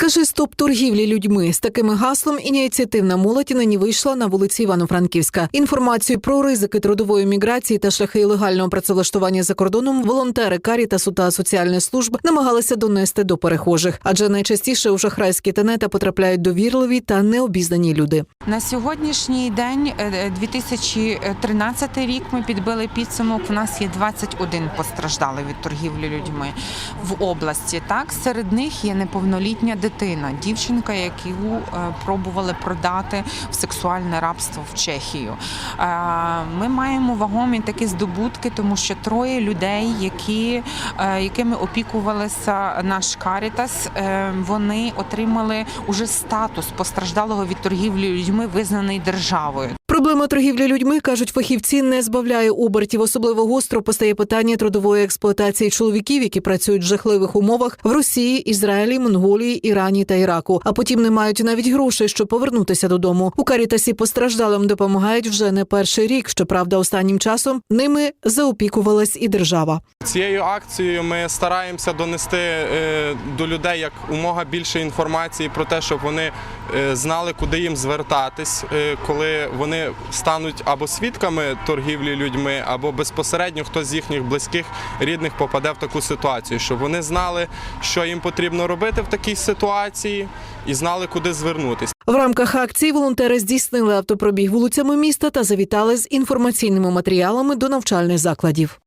Скажи стоп торгівлі людьми з такими гаслом. Ініціативна молодь нині вийшла на вулиці Івано-Франківська. Інформацію про ризики трудової міграції та шляхи ілегального працевлаштування за кордоном волонтери Карітасу та соціальних служб намагалися донести до перехожих, адже найчастіше у шахрайські тенета потрапляють довірливі та необізнані люди. На сьогоднішній день, е, 2013 рік, ми підбили підсумок. У нас є 21 постраждалих від торгівлі людьми в області. Так, серед них є неповнолітня дитина, дівчинка, яку е, пробували продати в сексуальне рабство в Чехію. Е, Ми маємо вагомі такі здобутки, тому що троє людей, які, е, якими опікувалися наш Карітас, вони отримали уже статус постраждалого від торгівлі людьми, визнаний державою. Проблема торгівлі людьми кажуть фахівці не збавляє обертів. Особливо гостро постає питання трудової експлуатації чоловіків, які працюють в жахливих умовах в Росії, Ізраїлі, Монголії, Ірані та Іраку. А потім не мають навіть грошей, щоб повернутися додому. У Карітасі постраждалим допомагають вже не перший рік. Щоправда, останнім часом ними заопікувалась і держава. Цією акцією ми стараємося донести е, до людей як умога більше інформації про те, щоб вони е, знали, куди їм звертатись, е, коли вони стануть або свідками торгівлі людьми, або безпосередньо хтось з їхніх близьких рідних попаде в таку ситуацію, щоб вони знали, що їм потрібно робити в такій ситуації, і знали, куди звернутися. В рамках акції волонтери здійснили автопробіг вулицями міста та завітали з інформаційними матеріалами до навчальних закладів.